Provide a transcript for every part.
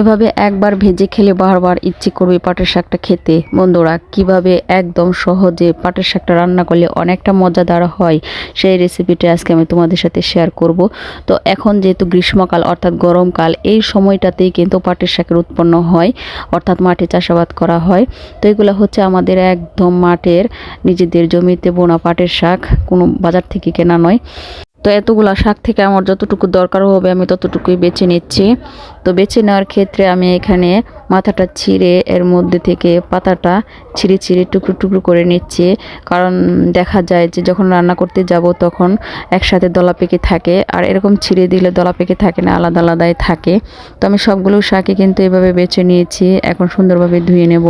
এভাবে একবার ভেজে খেলে বারবার ইচ্ছে করবে পাটের শাকটা খেতে। বন্ধুরা, কীভাবে একদম সহজে পাটের শাকটা রান্না করলে অনেকটা মজাদার হয়, সেই রেসিপিটা আজকে আমি তোমাদের সাথে শেয়ার করব। তো এখন যেহেতু গ্রীষ্মকাল, অর্থাৎ গরমকাল, এই সময়টাতেই কিন্তু পাটের শাকের উৎপন্ন হয়, অর্থাৎ মাঠে চাষাবাদ করা হয়। তো এগুলো হচ্ছে আমাদের একদম মাঠের নিজেদের জমিতে বোনা পাটের শাক, কোনো বাজার থেকে কেনা নয়। তো এতগুলো শাক থেকে আমার যতটুকু দরকার হবে আমি ততটুকুই বেছে নিচ্ছি। তো বেছে নেওয়ার ক্ষেত্রে আমি এখানে মাথাটা ছিঁড়ে এর মধ্যে থেকে পাতাটা ছিঁড়ে ছিঁড়ে টুকরো টুকরো করে নিচ্ছি। কারণ দেখা যায় যে যখন রান্না করতে যাব তখন একসাথে দলা পেকে থাকে আর এরকম ছিঁড়ে দিলে দলা পেকে থাকে না, আলাদা আলাদাই থাকে। তো আমি সবগুলো শাকই কিন্তু এভাবে বেছে নিয়েছি, এখন সুন্দরভাবে ধুয়ে নেব।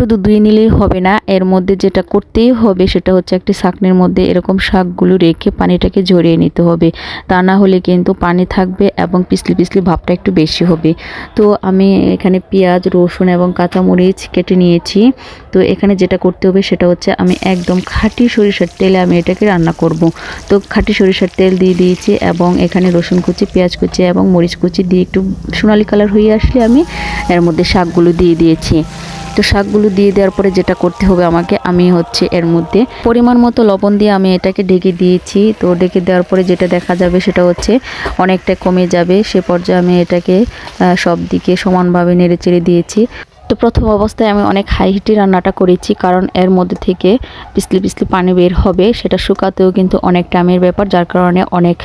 শুধু ধুয়ে নিলেই হবে না, এর মধ্যে যেটা করতেই হবে সেটা হচ্ছে একটি শাকনির মধ্যে এরকম শাকগুলো রেখে পানিটাকে ঝরিয়ে নিতে হবে। তা না হলে কিন্তু পানি থাকবে এবং পিছলি পিছলি ভাবটা একটু বেশি হবে। তো আমি এখানে পেঁয়াজ, রসুন এবং কাঁচামরিচ কেটে নিয়েছি। তো এখানে যেটা করতে হবে সেটা হচ্ছে আমি একদম খাঁটি সরিষার তেলে আমি এটাকে রান্না করব। তো খাঁটি সরিষার তেল দিয়ে দিয়েছি এবং এখানে রসুন কুচি, পেঁয়াজ কুচি এবং মরিচ কুচি দিয়ে একটু সোনালি কালার হয়ে আসলে আমি এর মধ্যে শাকগুলো দিয়ে দিয়েছি। তো শাকগুলো দিয়ে দেওয়ার পরে যেটা করতে হবে আমাকে, আমি হচ্ছে এর মধ্যে পরিমাণ মতো লবণ দিয়ে আমি এটাকে ঢেকে দিয়েছি। তো ঢেকে দেওয়ার পরে যেটা দেখা যাবে সেটা হচ্ছে অনেকটা কমে যাবে। সে পর্যায়ে আমি এটাকে সব দিকে সমানভাবে নেড়ে চেড়ে দিয়েছি। তো প্রথম অবস্থায় আমি অনেক হাই হিটে রান্নাটা করেছি, কারণ এর মধ্যে থেকে পিছলি পিছলি পানি বের হবে, সেটা শুকাতেও কিন্তু অনেক টাইমের ব্যাপার, যার কারণে অনেক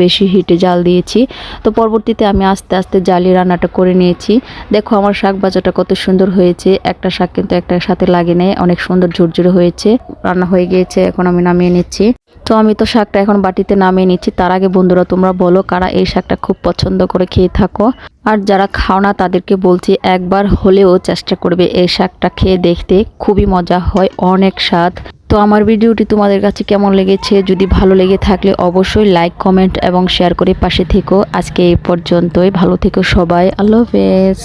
বেশি হিটে জাল দিয়েছি। তো পরবর্তীতে আমি আস্তে আস্তে জালি রান্নাটা করে নিয়েছি। দেখো আমার শাক বাজাটা কত সুন্দর হয়েছে, একটা শাক কিন্তু একটার সাথে লাগে নেই, অনেক সুন্দর ঝুরঝুরে হয়েছে, রান্না হয়ে গিয়েছে, এখন আমি নামিয়ে নিচ্ছি। তো আমি তো শাকটা এখন বাটিতে নামিয়ে নিচ্ছি, তার আগে বন্ধুরা তোমরা বলো কারা এই শাকটা খুব পছন্দ করে খেয়ে থাকো। আর যারা খাও না, তাদেরকে বলছি একবার হলেও চেষ্টা করবে এই শাকটা খেয়ে দেখতে। খুবই মজা হয়, অনেক স্বাদ। তো আমার ভিডিওটি তোমাদের কাছে কেমন লেগেছে? যদি ভালো লেগে থাকলে অবশ্যই লাইক কমেন্ট এবং শেয়ার করে পাশে থেকো। আজকে এই পর্যন্তই। ভালো থেকো সবাই। আল্লাহ হাফেজ।